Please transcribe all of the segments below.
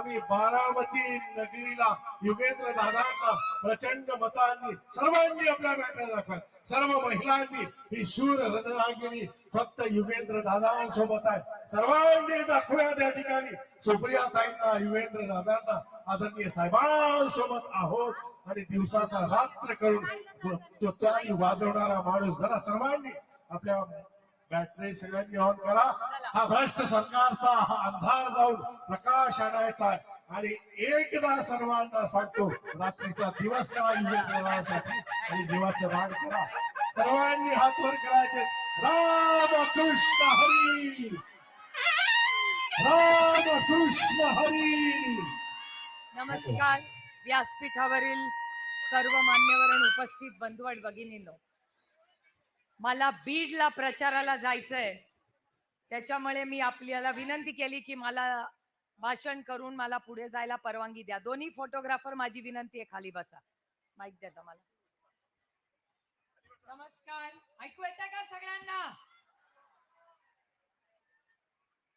आणि बारामती नगरीला युगेंद्र दादांना प्रचंड मतांनी सर्वांनी आपल्या बॅटर दाखवत सर्व महिलांनी ही शूर रणरागिणी फक्त युगेंद्र दादांसोबत आहे. सर्वांनी दाखवूया त्या ठिकाणी. सुप्रिया ताईंना युगेंद्र दादांना आदरणीय साहेबांसोबत आहोत. आणि दिवसाचा रात्र करून तो त्याने वाजवणारा माणूस. जरा सर्वांनी आपल्या बॅटरी सगळ्यांनी ऑन करा. हा भ्रष्ट सरकारचा हा अंधार जाऊन प्रकाश आणायचा आहे. आणि एकदा सर्वांना सांगतो रात्रीचा दिवस करा युवकांसाठी आणि जीवाचं रान करा. सर्वांनी हात वर करायचे. राम कृष्ण हरी! राम कृष्ण हरी! नमस्कार. व्यासपीठावरील सर्व मान्यवर उपस्थित बंधू आणि भगिनींनो. मला बीडला प्रचाराला जायचंय. त्याच्यामुळे मी आपल्याला विनंती केली की मला भाषण करून मला पुढे जायला परवानगी द्या. दोन्ही फोटोग्राफर माझी विनंती आहे खाली बसा. माहीत द्या मला नमस्कार. ऐकू येतं का सगळ्यांना?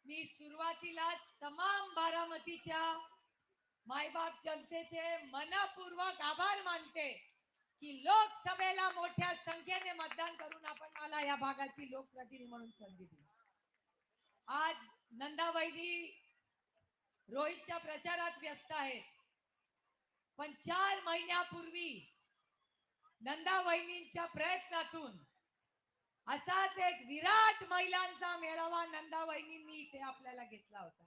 मी सुरुवातीलाच तमाम बारामतीच्या मायबाप जनतेचे मनपूर्वक आभार मानते. की लोकसभेला मोठ्या संख्येने मतदान करून आपण मला या भागाची लोकप्रतिनिधी म्हणून संधी दिली. आज नंदाबाईनी रोहितच्या प्रचारात व्यस्त आहेत. पण चार महिन्यापूर्वी नंदा वहिनींच्या प्रयत्नातून असाच एक विराट महिलांचा मेळावा नंदा वहिनींनी इथे आपल्याला घेतला होता.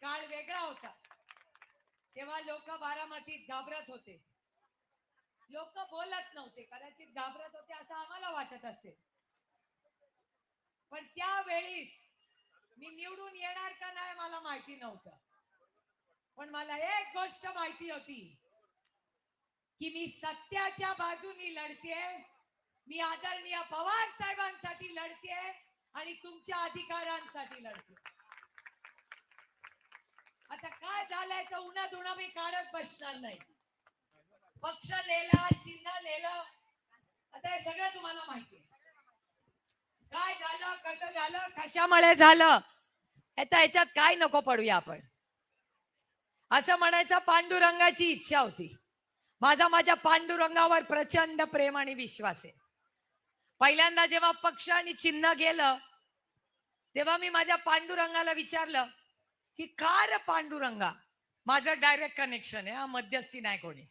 काळ वेगळा होता. तेव्हा लोक बारामतीत घाबरत होते. लोक बोलत नव्हते. कदाचित घाबरत होते असं आम्हाला वाटत असेल. पण त्यावेळीस मी निवडून येणार का नाही मला माहिती नव्हतं. पण मला एक गोष्ट माहिती होती. की मी सत्याच्या बाजूनी लढते मी आदरणीय पवार साहेबांसाठी लढते आणि तुमच्या अधिकारांसाठी लढते आता काय झालंय तर उन्हा धुणं मी काढत बसणार नाही. पक्ष नेला चिन्ह नेलं. आता हे सगळं तुम्हाला माहिती काय झालं कसं झालं कशामुळे झालं आता याच्यात काय नको पडूया आपण. असं म्हणायचं पांडुरंगाची इच्छा होती. माझा माझ्या पांडुरंगावर प्रचंड प्रेम आणि विश्वास आहे. पहिल्यांदा जेव्हा पक्ष आणि चिन्ह गेलं तेव्हा मी माझ्या पांडुरंगाला विचारलं की का रे पांडुरंगा? माझं डायरेक्ट कनेक्शन आहे हा मध्यस्थी नाही कोणी.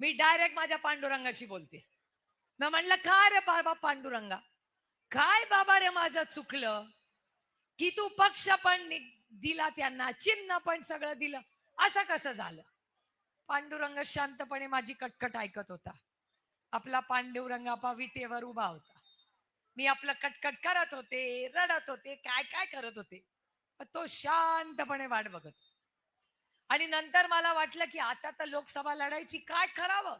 मी डायरेक्ट माझ्या पांडुरंगाशी बोलते. मी म्हणलं का रे बाबा पांडुरंगा. काय बाबा रे माझं चुकलं? की तू पक्ष पण दिला त्यांना चिन्ह पण सगळं दिलं. असं कसं झालं? पांडुरंग शांतपणे माझी कटकट ऐकत होता. आपला पांडुरंग आपा विटेवर उभा होता. मी आपलं कटकट करत होते रडत होते काय काय करत होते. तो शांतपणे वाट बघत होता. आणि नंतर मला वाटलं की आता तर लोकसभा लढायची काय करावं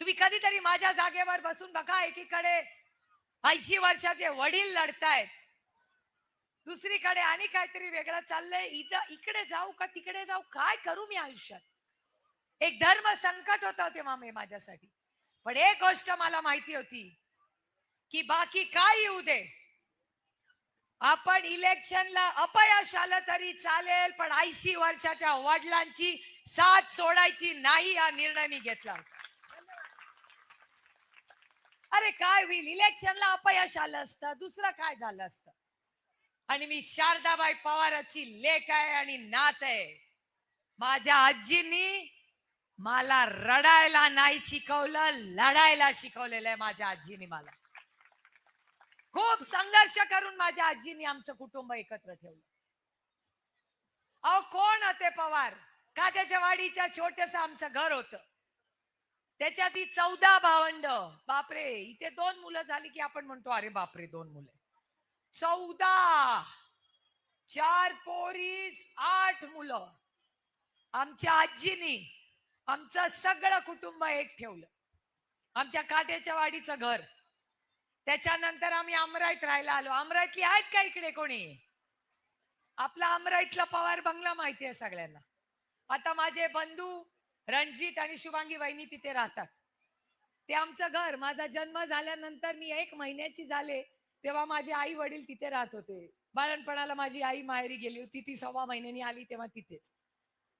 तुम्ही कधीतरी माझ्या जागेवर बसून बघा एकीकडे ऐंशी वर्षाचे वडील लढतायत. दुसरीकडे आणि काहीतरी वेगळं चाललंय. इथं इकडे जाऊ का तिकडे जाऊ? काय करू मी आयुष्यात? एक धर्म संकट होता तेव्हा मी माझ्यासाठी. पण एक गोष्ट मला माहिती होती की बाकी काय येऊ दे. आपण इलेक्शनला अपयश आलं तरी चालेल पण ऐंशी वर्षाच्या वडिलांची साथ सोडायची नाही हा निर्णय मी घेतला होता. अरे काय होईल इलेक्शनला अपयश आलं असतं दुसरं काय झालं असतं? आणि मी शारदाबाई पवाराची लेख आहे आणि नात आहे. माझ्या आजींनी मला रडायला नाही शिकवलं लढायला शिकवलेलं आहे माझ्या आजीने मला. खूप संघर्ष करून माझ्या आजीने आमचं कुटुंब एकत्र ठेवलं. अहो कोण होते पवार? काट्याच्या वाडीच्या छोटस आमचं घर होत. त्याच्यात ही चौदा भावंड. बापरे इथे दोन मुलं झाली की आपण म्हणतो अरे बापरे दोन मुलं चौदा! चार पोरीस आठ मुलं. आमच्या आजीनी आमचं सगळं कुटुंब एक ठेवलं. आमच्या काट्याच्या वाडीचं घर. त्याच्यानंतर आम्ही अमराईत राहायला आलो. अमराईतली आहेत का इकडे कोणी? आपला अमराईतला पवार बंगला माहिती आहे सगळ्यांना. आता माझे बंधू रणजित आणि शुभांगी वहिनी तिथे राहतात. ते आमचं घर माझा जन्म झाल्यानंतर मी एक महिन्याची झाले तेव्हा माझे आई वडील तिथे राहत होते. बाळणपणाला माझी आई माहेरी गेली होती ती सव्वा महिन्यानी आली तेव्हा तिथेच.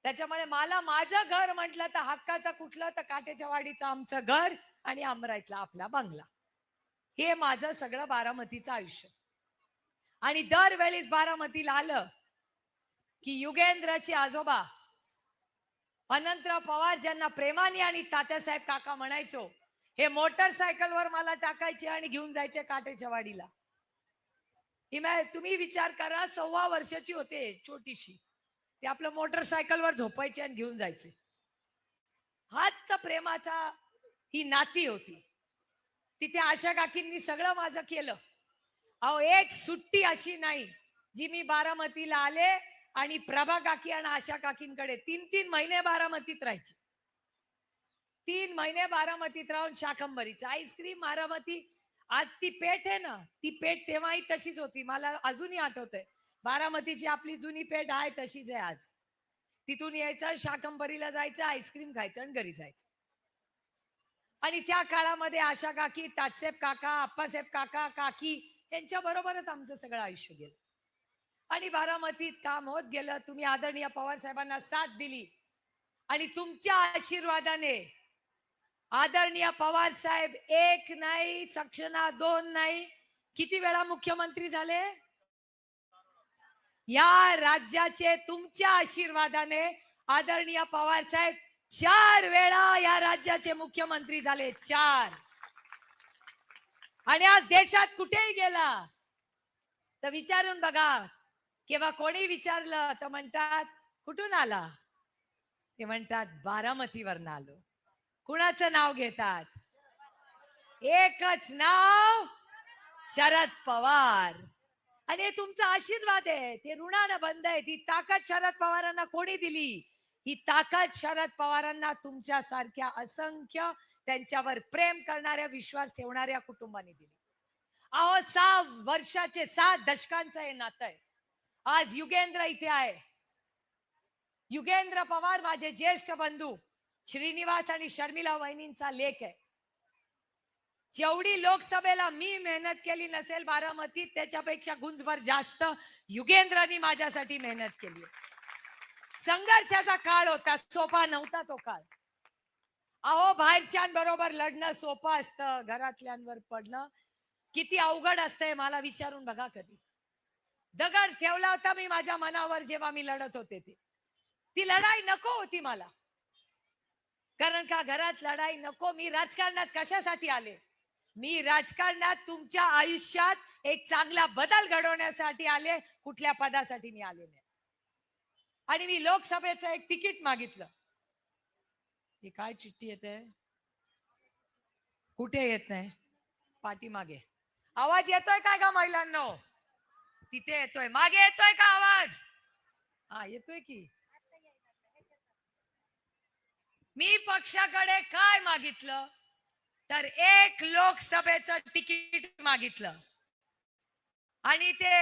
त्याच्यामुळे मला माझं घर म्हटलं तर हक्काचं कुठलं तर काटेच्या वाडीचं आमचं घर आणि आमराईतला आपला बंगला. हे माझं सगळं बारामतीचं आयुष्य. आणि दरवेळेस बारामतीला आलं की युगेंद्रचे आजोबा अनंतराव पवार ज्यांना प्रेमाने आणि तात्यासाहेब काका म्हणायचो हे मोटरसायकलवर मला टाकायचे आणि घेऊन जायचे काटेच्या वाडीला. हिमा तुम्ही विचार करा सव्वा वर्षाची होते छोटीशी. ते आपलं मोटरसायकलवर झोपायचे आणि घेऊन जायचे. हाच प्रेमाचा ही नाती होती. तिथे आशा काकींनी सगळं माझं केलं. अहो एक सुट्टी अशी नाही जी मी बारामतीला आले आणि प्रभा काकी आणि आशा काकींकडे तीन तीन महिने बारामतीत राहायची. तीन महिने बारामतीत राहून शाकंभरीचं आईस्क्रीम बारामती. आज ती पेठ आहे ना ती पेठ तेव्हाही तशीच होती. मला अजूनही आठवतंय. बारामतीची आपली जुनी पेठ आहे तशीच आहे आज. तिथून यायचं शाकंभरीला जायचं आईस्क्रीम खायचं आणि घरी जायचं. आणि त्या काळामध्ये आशा काकी तात्सेब काका आप्पासाहेब काका काकी यांच्या बरोबरच आमचं सगळं आयुष्य गेलं. आणि बारामतीत काम होत गेलं. तुम्ही आदरणीय पवार साहेबांना साथ दिली. आणि तुमच्या आशीर्वादाने आदरणीय पवार साहेब एक नाही सक्षना दोन नाही. किती वेळा मुख्यमंत्री झाले? या राज्याचे तुमच्या आशीर्वादाने आदरणीय पवार साहेब चार वेळा या राज्याचे मुख्यमंत्री झाले चार. आणि आज देशात कुठेही गेला तर विचारून बघा किंवा कोणी विचारलं तर म्हणतात कुठून आला? ते म्हणतात बारामतीवरनं आलो. कुणाचं नाव घेतात? एकच नाव शरद पवार. आणि हे तुमचा आशीर्वाद आहे ते ऋणानं बंद आहे ती ताकद शरद पवारांना कोणी दिली? ही ताकद शरद पवारांना तुमच्या सारख्या असंख्य त्यांच्यावर प्रेम करणाऱ्या विश्वास ठेवणाऱ्या कुटुंबाने दिली. अहो सहा वर्षाचे सात दशकांचं हे नातं आहे. आज युगेंद्र इथे आहे. युगेंद्र पवार माझे ज्येष्ठ बंधू श्रीनिवास आणि शर्मिला वहिनींचा लेख आहे. जेवढी लोकसभेला मी मेहनत केली नसेल बारामतीत त्याच्यापेक्षा गुंजभर जास्त युगेंद्रांनी माझ्यासाठी मेहनत केली संघर्षाचा काळ होता सोपा नव्हता तो काळ. अहो बाहेरच्यांबरोबर लढणं सोपं असतं घरातल्यांवर पडणं. किती अवघड असतंय मला विचारून बघा कधी. दगड ठेवला होता मी माझ्या मनावर जेव्हा मी लढत होते ते. ती लढाई नको होती मला. कारण का घरात लढाई नको मी राजकारणात कशासाठी आले? मी राजकारणात तुमच्या आयुष्यात एक चांगला बदल घडवण्यासाठी आले कुठल्या पदासाठी मी आले नाही. आणि मी लोकसभेचं एक तिकीट मागितलं. ही काय चिठ्ठी येते? कुठे येत नाही? पाठीमागे. आवाज येतोय काय का महिलांनो? तिथे येतोय. मागे येतोय का आवाज? हा येतोय की. मी पक्षाकडे काय मागितलं? तर एक लोकसभेचं तिकीट मागितलं. आणि ते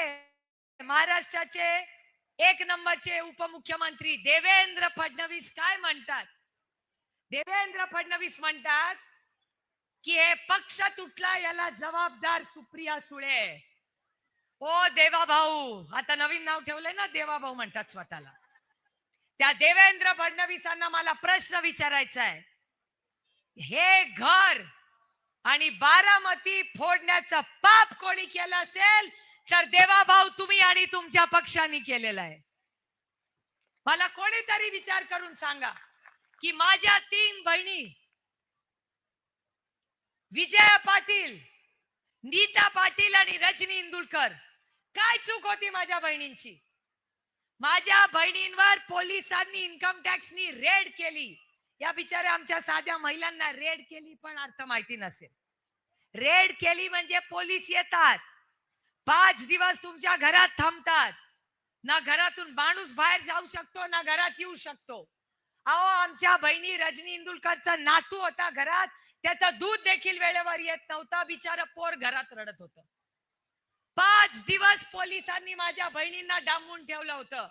महाराष्ट्राचे एक नंबरचे उपमुख्यमंत्री देवेंद्र फडणवीस काय म्हणतात? देवेंद्र फडणवीस म्हणतात की हे पक्ष तुटला याला जबाबदार सुप्रिया सुळे. ओ देवा भाऊ आता नवीन नाव ठेवलंय ना देवा भाऊ म्हणतात स्वतःला. त्या देवेंद्र फडणवीसांना मला प्रश्न विचारायचा आहे हे घर आणि बारामती फोडण्याचं पाप कोणी केलं असेल? तर देवा भाऊ तुम्ही आणि तुमच्या पक्षाने केलेलं आहे. मला कोणीतरी विचार करून सांगा की माझ्या तीन बहिणी विजया पाटील नीता पाटील आणि रजनी इंदुलकर काय चूक होती माझ्या बहिणींची? माझ्या बहिणींवर पोलिसांनी इन्कम टॅक्सनी रेड केली. या बिचाऱ्या आमच्या साध्या महिलांना रेड केली पण अर्थ माहिती नसेल. रेड केली म्हणजे पोलीस येतात. पाच दिवस तुमच्या घरात थांबतात. ना घरातून माणूस बाहेर जाऊ शकतो ना घरात येऊ शकतो. अहो आमच्या बहिणी रजनी इंदुलकरचा नातू होता घरात. त्याचं दूध देखील वेळेवर येत नव्हता. बिचारा पोर घरात रडत होत. पाच दिवस पोलिसांनी माझ्या बहिणींना डांबून ठेवलं होतं.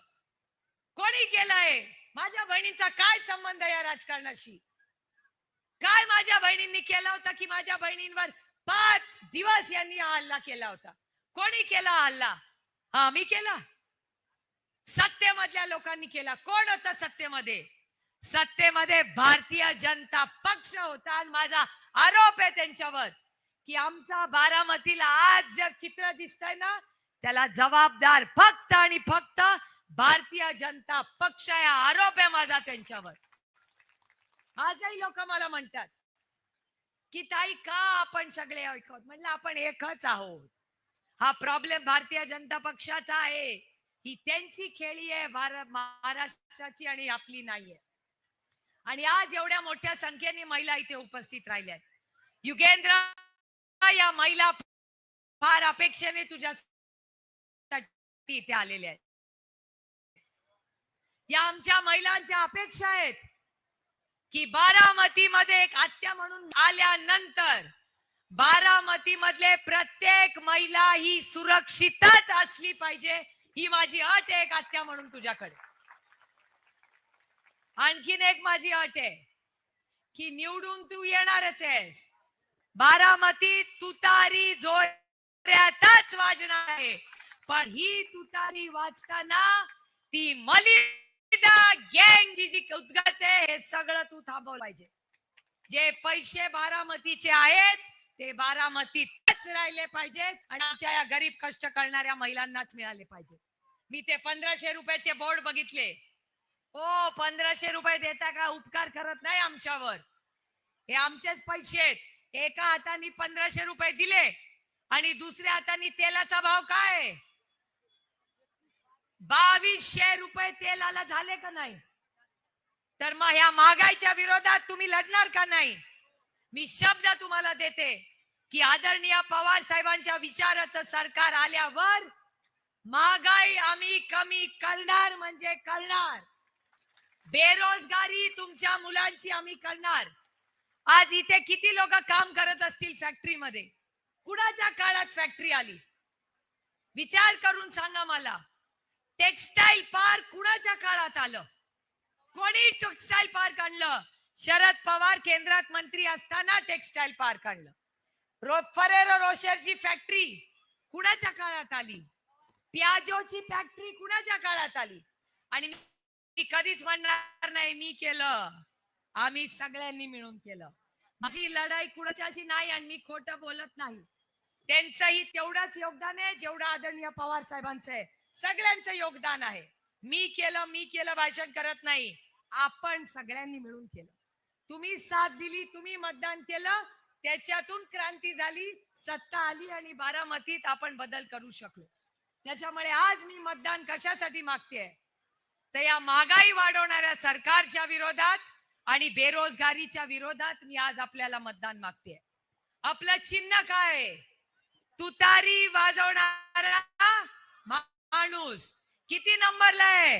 कोणी केलंय? माझ्या बहिणींचा काय संबंध या राजकारणाशी? काय माझ्या बहिणींनी केलं होतं की माझ्या बहिणींवर पाच दिवस यांनी हा हल्ला केला होता? कोणी केला हा हल्ला? हा मी केला. सत्तेमधल्या लोकांनी केला. कोण होता सत्तेमध्ये? सत्तेमध्ये भारतीय जनता पक्ष होता आणि माझा आरोप आहे त्यांच्यावर की आमचा बारामतीला आज जे चित्र दिसतंय ना त्याला जबाबदार फक्त आणि फक्त भारतीय जनता पक्ष या आरोप आहे माझा त्यांच्यावर. आजही लोक मला म्हणतात की ताई का आपण सगळे ऐकत? म्हणलं आपण एकच आहोत. हा प्रॉब्लेम भारतीय जनता पक्षाचा आहे. ही त्यांची खेळी आहे महाराष्ट्राची आणि आपली नाहीये. आणि आज एवढ्या मोठ्या संख्येने महिला इथे उपस्थित राहिल्या युगेंद्र या महिला फार अपेक्षेने तुझ्या इथे आलेल्या आहेत. या आमच्या महिलांच्या अपेक्षा आहेत की बारामतीमध्ये एक आत्या म्हणून आल्यानंतर बारामती मधले प्रत्येक महिला ही सुरक्षितच असली पाहिजे ही माझी अट आहे एक आत्या म्हणून तुझ्याकडे. आणखीन एक माझी अट आहे की निवडून तू येणारच आहेस. बारामती तुतारी जोऱ्यातच वाजणार आहे पण ही तुतारी वाजताना ती मलिदा गँग जी जी उद्गत हे सगळं तू थांबवलं पाहिजे. जे पैसे बारामतीचे आहेत ते बारामतीतच राहिले पाहिजेत आणि आमच्या या गरीब कष्ट करणाऱ्या महिलांनाच मिळाले पाहिजे मी ते पंधराशे रुपयाचे बोर्ड बघितले. हो पंधराशे रुपये देता का? उपकार करत नाही आमच्यावर. हे आमचेच पैसे आहेत. एका हाताने पंधराशे रुपये दिले आणि दुसऱ्या हाताने तेलाचा भाव काय? बावीसशे रुपये तेलाला झाले का नाही? तर मग ह्या महागाईच्या विरोधात तुम्ही लढणार का नाही? मी शब्द तुम्हाला देते. की आदरणीय पवार साहेबांच्या विचाराचं सरकार आल्यावर महागाई आम्ही कमी करणार म्हणजे करणार. बेरोजगारी तुमच्या मुलांची आम्ही करणार. आज इथे किती लोक काम करत असतील फॅक्टरीमध्ये? कुणाच्या काळात फॅक्टरी आली? विचार करून सांगा मला. टेक्सटाईल पार्क कुणाच्या काळात आलं? कोणी टेक्सटाईल पार्क आणलं? शरद पवार केंद्रात मंत्री असताना टेक्सटाईल पार्क आणलं. फरेरो रोशरची फॅक्टरी कुणाच्या काळात आली? प्याजोची फॅक्टरी कुणाच्या काळात आली? आणि मी कधीच म्हणणार नाही मी केलं. आम्ही सगळ्यांनी मिळून केलं. माझी लढाई कुणाच्याशी नाही आणि मी खोटं बोलत नाही. त्यांचंही तेवढंच योगदान आहे जेवढं आदरणीय पवार साहेबांचं आहे. सगळ्यांचं योगदान आहे. मी केलं मी केलं भाषण करत नाही. आपण सगळ्यांनी मिळून केलं. तुम्ही साथ दिली तुम्ही मतदान केलं त्याच्यातून क्रांती झाली सत्ता आली आणि बारामतीत आपण बदल करू शकलो. त्याच्यामुळे आज मी मतदान कशासाठी मागते तर या महागाई वाढवणाऱ्या सरकारच्या विरोधात आणि बेरोजगारीच्या विरोधात मी आज आपल्याला मतदान मागते आपलं चिन्ह काय तुतारी वाजवणारा माणूस किती नंबरला आहे?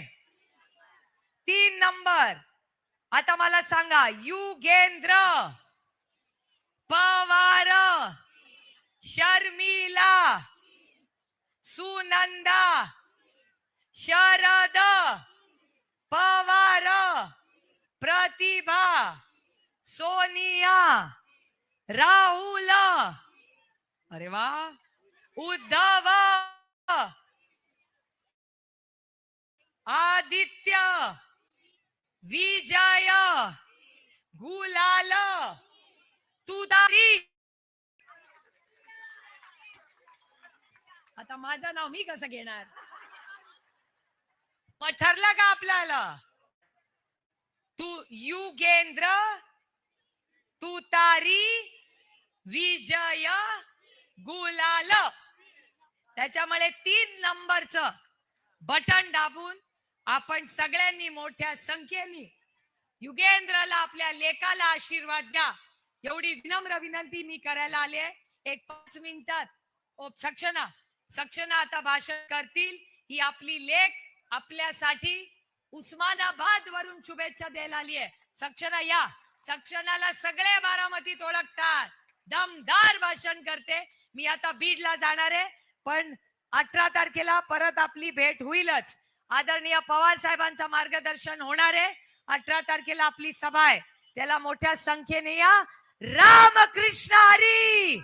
तीन नंबर. आता मला सांगा युगेंद्र. पवार शर्मिला सुनंदा शरद पवार प्रतिभा सोनिया राहुल अरे वा उद्धव आदित्य विजय गुलाल तुदारी आता माझं नाव मी कसं घेणार? मग ठरलं का आपल्याला? तू युगेंद्र तुतारी विजय गुलाल. त्याच्यामुळे तीन नंबरच बटन दाबून आपण सगळ्यांनी मोठ्या संख्येने युगेंद्रला आपल्या लेकाला आशीर्वाद द्या. एवढी विनम्र विनंती मी करायला आले एक पाच मिनिटात. ओ सक्षना सक्षना आता भाषण करतील. ही आपली लेख आपल्यासाठी उस्मानाबाद वरून शुभेच्छा द्यायला आली आहे. सक्षना या. सक्षनाला सगळे बारामतीत ओळखतात. दमदार भाषण करते. मी आता बीडला जाणार आहे. पण अठरा तारखेला परत आपली भेट होईलच. आदरणीय पवार साहेबांचं मार्गदर्शन होणार आहे. अठरा तारखेला आपली सभा आहे. त्याला मोठ्या संख्येने या. रामकृष्ण हरी